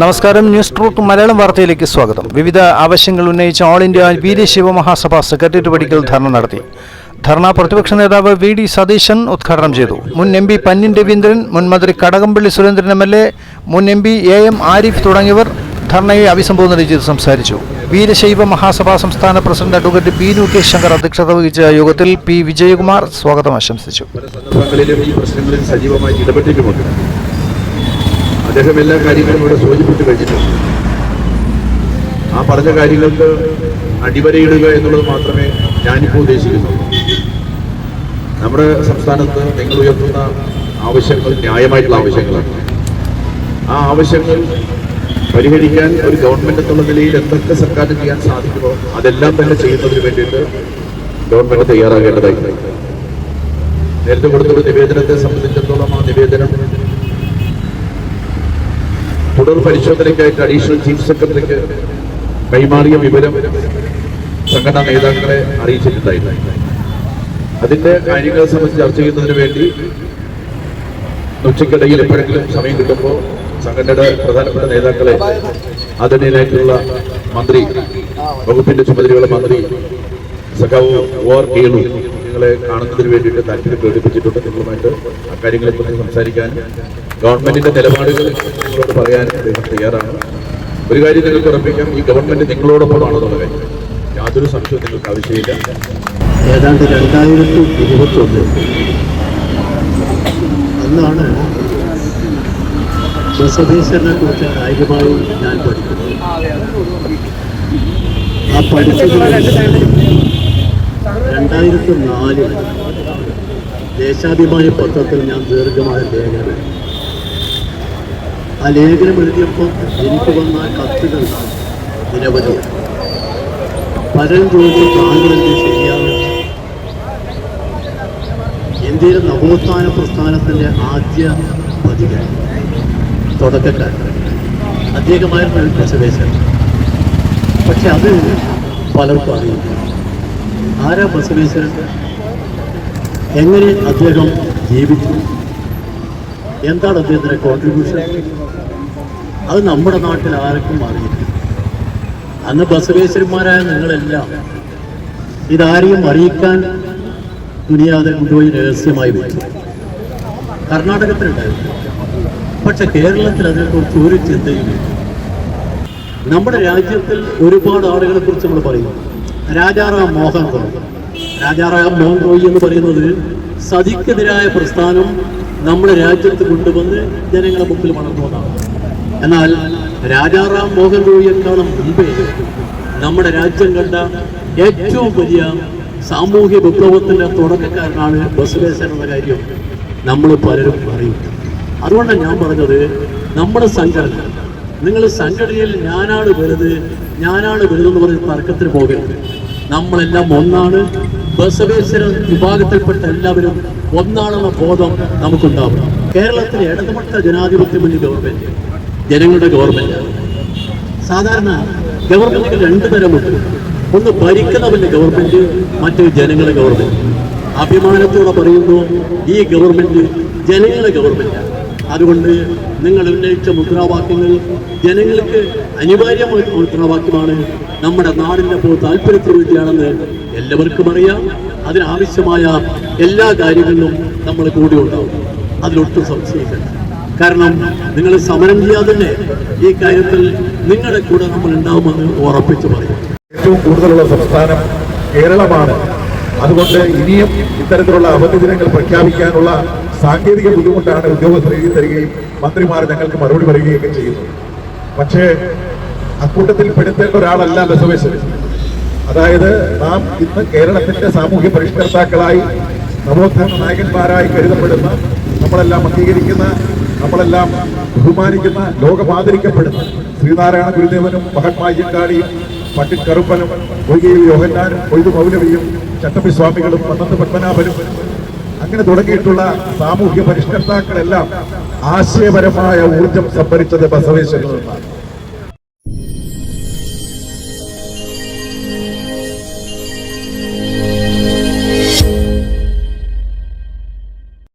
നമസ്കാരം. ന്യൂസ് ട്രൂക്ക് മലയാളം വാർത്തയിലേക്ക് സ്വാഗതം. വിവിധ ആവശ്യങ്ങൾ ഉന്നയിച്ച all India Veerashaiva Mahasabha secretariat പടിക്കൽ ധർണ നടത്തി. ധർണ പ്രതിപക്ഷ നേതാവ് വി ഡി സതീശൻ ഉദ്ഘാടനം ചെയ്തു. മുൻ എം പി പന്നിൻ രവീന്ദ്രൻ മുൻ മന്ത്രി Kadakampally Surendran M L A മുൻ M P A M Arif തുടങ്ങിയവർ ധർണയെ അഭിസംബോധന ചെയ്ത് സംസാരിച്ചു. വീരശൈവ മഹാസഭാ സംസ്ഥാന president advocate Beenu K Shankar അധ്യക്ഷത വഹിച്ച യോഗത്തിൽ പി വിജയകുമാർ സ്വാഗതം ആശംസിച്ചു. സജീവമായി അദ്ദേഹം എല്ലാ കാര്യങ്ങളും ഇവിടെ സൂചിപ്പിച്ചു കഴിഞ്ഞിട്ടുണ്ട്. ആ പറഞ്ഞ കാര്യങ്ങൾക്ക് അടിവരയിടുക എന്നുള്ളത് മാത്രമേ ഞാനിപ്പോൾ ഉദ്ദേശിക്കുന്നുള്ളൂ. നമ്മുടെ സംസ്ഥാനത്ത് നിങ്ങൾ ഉയർത്തുന്ന ആവശ്യങ്ങൾ ന്യായമായിട്ടുള്ള ആവശ്യങ്ങളാണ്. ആ ആവശ്യങ്ങൾ പരിഹരിക്കാൻ ഒരു ഗവൺമെന്റ് എന്നുള്ള നിലയിൽ എന്തൊക്കെ സർക്കാരിന് ചെയ്യാൻ സാധിക്കുമോ അതെല്ലാം തന്നെ ചെയ്യുന്നതിന് വേണ്ടിയിട്ട് ഗവൺമെന്റ് തയ്യാറാകേണ്ടതായി. നേരത്തെ കൊടുത്തൊരു നിവേദനത്തെ സംബന്ധിച്ചിടത്തോളം ആ നിവേദനം തുടർ പരിശോധനയ്ക്കായിട്ട് അഡീഷണൽ ചീഫ് സെക്രട്ടറിക്ക് കൈമാറിയ വിവരം സംഘടനാ നേതാക്കളെ അറിയിച്ചിട്ടുണ്ടായിരുന്നു. അതിന്റെ കാര്യങ്ങളെ സംബന്ധിച്ച് ചർച്ച ചെയ്യുന്നതിന് വേണ്ടി ഉച്ചക്കിടയിൽ എപ്പോഴെങ്കിലും സമയം കിട്ടുമ്പോൾ സംഘടനയുടെ പ്രധാനപ്പെട്ട നേതാക്കളെ ആദരണീയനായിട്ടുള്ള മന്ത്രി വകുപ്പിന്റെ ചുമതലയുള്ള മന്ത്രി സഖാവ് ഓർ കേളു നിങ്ങളെ കാണുന്നതിന് വേണ്ടിയിട്ട് താല്പര്യം പ്രകടിപ്പിച്ചിട്ടുണ്ട്. നിങ്ങളുമായിട്ട് അക്കാര്യങ്ങളെ കുറിച്ച് സംസാരിക്കാനും ഗവൺമെന്റിന്റെ നിലപാടുകൾ നിങ്ങളോട് പറയാനും അദ്ദേഹം തയ്യാറാണ്. ഒരു കാര്യം നിങ്ങൾക്ക് ഉറപ്പിക്കാം ഈ ഗവൺമെന്റ് നിങ്ങളോടൊപ്പമാണെന്നുള്ള കാര്യം. യാതൊരു സംശയവും നിങ്ങൾക്ക് ആവശ്യമില്ല. ഏതാണ്ട് രണ്ടായിരത്തി ഇരുപത്തൊന്ന് അന്നാണ് ബസവേശ്വരനെ കുറിച്ച് കാര്യമായി ഞാൻ പഠിക്കുന്നു. ആ പഠിച്ചത് രണ്ടായിരത്തി നാലിൽ ദേശാഭിമാനി പത്രത്തിൽ ഞാൻ ദീർഘമായ ലേഖനം. ആ ലേഖനം എഴുതിയപ്പോൾ എനിക്ക് വന്ന കത്തുകൾ നിരവധി. പലരും ചോദിച്ചു താങ്കളെന്ത് ശരിയാണ് ഇന്ത്യയിലെ നവോത്ഥാന പ്രസ്ഥാനത്തിന്റെ ആദ്യ പതികൻ തുടക്കക്കാരൻ അദ്ദേഹമായിരുന്നു ഒരു ബസവേശൻ പക്ഷെ അത് പലർക്കും അറിയില്ല. ആരാ ബസവേശ്വരൻ എങ്ങനെ അദ്ദേഹം ജീവിച്ചു? എന്താണ് അദ്ദേഹത്തിന്റെ കോൺട്രിബ്യൂഷൻ അത് നമ്മുടെ നാട്ടിൽ ആർക്കും അറിയില്ല. അന്ന് ബസവേശ്വരന്മാരായ നിങ്ങളെല്ലാം ഇതാരെയും അറിയിക്കാൻ തുനിയാതെ കൊണ്ടുപോയി രഹസ്യമായി വെച്ചു. കർണാടകത്തിലുണ്ടായിരുന്നു. പക്ഷെ കേരളത്തിൽ അതിനെക്കുറിച്ച് ഒരു ചിന്തയില്ല നമ്മുടെ രാജ്യത്തിൽ ഒരുപാട് ആളുകളെ കുറിച്ച് നമ്മൾ പറയും. രാജാറാം മോഹൻ റോയ്. രാജാറാം മോഹൻ റോയ് എന്ന് പറയുന്നത് സതിക്കെതിരായ പ്രസ്ഥാനം നമ്മുടെ രാജ്യത്ത് കൊണ്ടുവന്ന് ജനങ്ങളെ മുമ്പിൽ വളർന്നതാണ് എന്നാൽ രാജാറാം മോഹൻ റോയിയെക്കാളും മുൻപേ നമ്മുടെ രാജ്യം കണ്ട ഏറ്റവും വലിയ സാമൂഹ്യ വിപ്ലവത്തിന്റെ തുടക്കക്കാരനാണ് ബസവേശ്വരൻ എന്ന കാര്യം നമ്മൾ പലരും അറിയും. അതുകൊണ്ടാണ് ഞാൻ പറഞ്ഞത് നമ്മുടെ സംഘടന നിങ്ങൾ സംഘടനയിൽ ഞാനാണ് വലുത് ഞാനാണ് വലുതെന്ന് പറഞ്ഞ് തർക്കത്തിന് പോകരുത്. നമ്മളെല്ലാം ഒന്നാണ് ബസവേശ്വര വിഭാഗത്തിൽപ്പെട്ട എല്ലാവരും ഒന്നാണെന്ന ബോധം നമുക്കുണ്ടാവണം. കേരളത്തിലെ ഇടതുപക്ഷ ജനാധിപത്യ മുന്നിൽ ഗവൺമെന്റ് ജനങ്ങളുടെ ഗവൺമെന്റ്. സാധാരണ ഗവൺമെന്റുകൾ രണ്ടു തരമുണ്ട്. ഒന്ന് ഭരിക്കുന്നവന്റെ ഗവൺമെന്റ് മറ്റേ ജനങ്ങളുടെ ഗവൺമെന്റ്. അഭിമാനത്തോടെ പറയുന്നു ഈ ഗവൺമെന്റ് ജനങ്ങളുടെ ഗവൺമെന്റാണ്. അതുകൊണ്ട് നിങ്ങൾ ഉന്നയിച്ച മുദ്രാവാക്യങ്ങൾ ജനങ്ങൾക്ക് അനിവാര്യമായ മുദ്രാവാക്യമാണ്. നമ്മുടെ നാടിന്റെ ഇപ്പോൾ താല്പര്യത്തിന് വേണ്ടിയാണെന്ന് എല്ലാവർക്കും അറിയാം. അതിനാവശ്യമായ എല്ലാ കാര്യങ്ങളിലും നമ്മൾ കൂടി ഉണ്ടാവും. അതിലൊട്ടും സംശയിക്കണ്ട കാരണം നിങ്ങൾ സമരം ചെയ്യാതെ തന്നെ ഈ കാര്യത്തിൽ നിങ്ങളുടെ കൂടെ നമ്മൾ ഉണ്ടാവുമെന്ന് ഉറപ്പിച്ചു പറയും. ഏറ്റവും കൂടുതലുള്ള സംസ്ഥാനം കേരളമാണ്. അതുകൊണ്ട് ഇനിയും ഇത്തരത്തിലുള്ള അവധി ദിനങ്ങൾ പ്രഖ്യാപിക്കാനുള്ള സാങ്കേതിക ബുദ്ധിമുട്ടാണ് ഉദ്യോഗസ്ഥർ എഴുതി തരികയും മന്ത്രിമാർ ഞങ്ങൾക്ക് മറുപടി പറയുകയൊക്കെ ചെയ്യുന്നു പക്ഷേ അക്കൂട്ടത്തിൽ പെടുത്തേണ്ട ഒരാളല്ല ബസവേശ്വരൻ അതായത് നാം ഇന്ന് കേരളത്തിന്റെ സാമൂഹ്യ പരിഷ്കർത്താക്കളായി നവോത്ഥാന നായകന്മാരായി കരുതപ്പെടുന്ന നമ്മളെല്ലാം അംഗീകരിക്കുന്ന നമ്മളെല്ലാം ബഹുമാനിക്കുന്ന ലോകമാദരിക്കപ്പെടുന്ന ശ്രീനാരായണ ഗുരുദേവനും മഹാത്മാജിക്കാടിയും പണ്ഡിറ്റ് കറുപ്പനും ഒയ്കയിൽ യോഹന്നാനും ഒഴുതു മൗലവിയും ചട്ടമ്പി സ്വാമികളും പന്നത്ത് പത്മനാഭനും അങ്ങനെ തുടങ്ങിയിട്ടുള്ള സാമൂഹ്യ പരിഷ്കർത്താക്കളെല്ലാം ആശയപരമായ ഊർജം സംഭരിച്ചത് ബസവേശ്വരൻ നിന്നാണ്